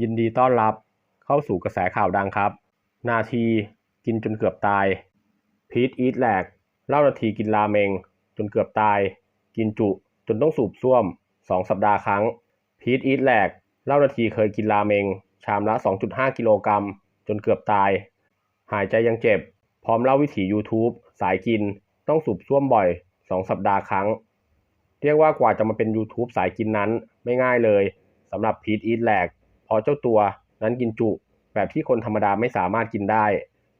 ยินดีต้อนรับเข้าสู่กระแสข่าวดังครับ นาทีกินจนเกือบตาย พีทอีทแหลกเล่านาทีกินราเมง จนเกือบตาย กินจุจนต้องสูบซ่วม 2 สัปดาห์ครั้ง พีทอีทแหลกเล่านาทีเคยกินราเมง ชามละ 2.5 กิโลกรัมจนเกือบตาย หายใจยังเจ็บ พร้อมเล่าวิถี YouTube สายกินต้องสูบซ่วมบ่อย 2 สัปดาห์ครั้ง เรียกว่ากว่าจะมาเป็น YouTube สายกินนั้นไม่ง่ายเลยสำหรับพีทอีทแหลก พราะเจ้าตัวนั้นกินจุ แบบที่คนธรรมดาไม่สามารถกินได้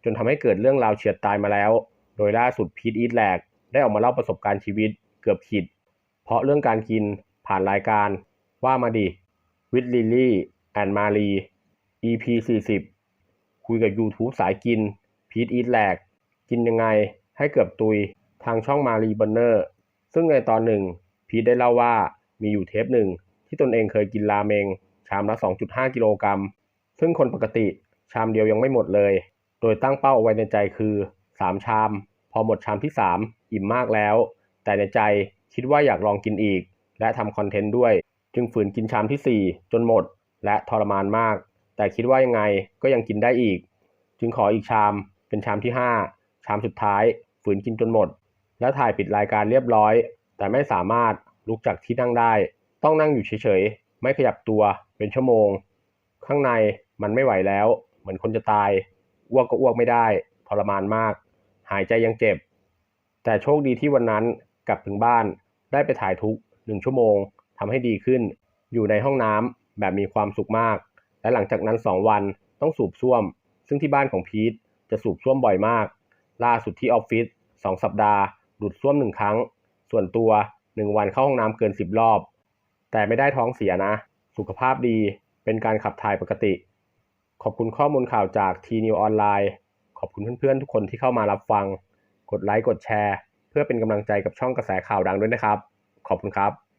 จนทำให้เกิดเรื่องราวเฉียดตายมาแล้ว โดยล่าสุดพีทอีทแหลกได้ออกมาเล่าประสบการณ์ชีวิตเกือบขิดเพราะเรื่องการกินผ่านรายการ ว่ามาดิวิดลิลลี่แอนมารี EP 40 คุยกับ YouTube สายกินพีทอีทแหลกกินยังไงให้เกือบตุยทางช่องมารีบันเนอร์ซึ่งในตอนหนึ่งพีทได้เล่าว่ามีอยู่เทปหนึ่งที่ตนเองเคยกินราเมง ชามละ 2.5 กิโลกรัม ซึ่งคนปกติชามเดียวยังไม่หมดเลย โดยตั้งเป้าเอาไว้ในใจคือ 3 ชาม พอหมดชามที่ 3 อิ่มมากแล้ว แต่ในใจคิดว่าอยากลองกินอีก และทำคอนเทนต์ด้วย จึงฝืนกินชามที่ 4 จนหมด และทรมานมาก แต่คิดว่ายังไงก็ยังกินได้อีก จึงขออีกชามเป็นชามที่ 5 ชามสุดท้าย ฝืนกินจนหมด และถ่ายปิดรายการเรียบร้อย แต่ไม่สามารถลุกจากที่นั่งได้ ต้องนั่งอยู่เฉย ไม่ขยับตัวเป็นชั่วโมง ข้างในมันไม่ไหวแล้ว เหมือนคนจะตายอ้วกก็อ้วกไม่ได้ทรมานมาก หายใจยังเจ็บ แต่โชคดีที่วันนั้นกลับถึงบ้านได้ไปถ่ายทุกหนึ่งชั่วโมงทำให้ดีขึ้น อยู่ในห้องน้ำแบบมีความสุขมาก และหลังจากนั้น 2 วันต้องสูบซ่วม ซึ่งที่บ้านของพีทจะสูบซ่วมบ่อยมาก ล่าสุดที่ออฟฟิศ2สัปดาห์ดูดซ่วมหนึ่งครั้ง ส่วนตัว 1 วันเข้าห้องน้ำเกิน 10 รอบ แต่ไม่ได้ท้องเสียนะ สุขภาพดี เป็นการขับถ่ายปกติ ขอบคุณข้อมูลข่าวจากทีนิวออนไลน์ ขอบคุณเพื่อนๆ ทุกคนที่เข้ามารับฟัง กดไลค์ กดแชร์ เพื่อเป็นกำลังใจกับช่องกระแสข่าวดังด้วยนะครับ ขอบคุณครับ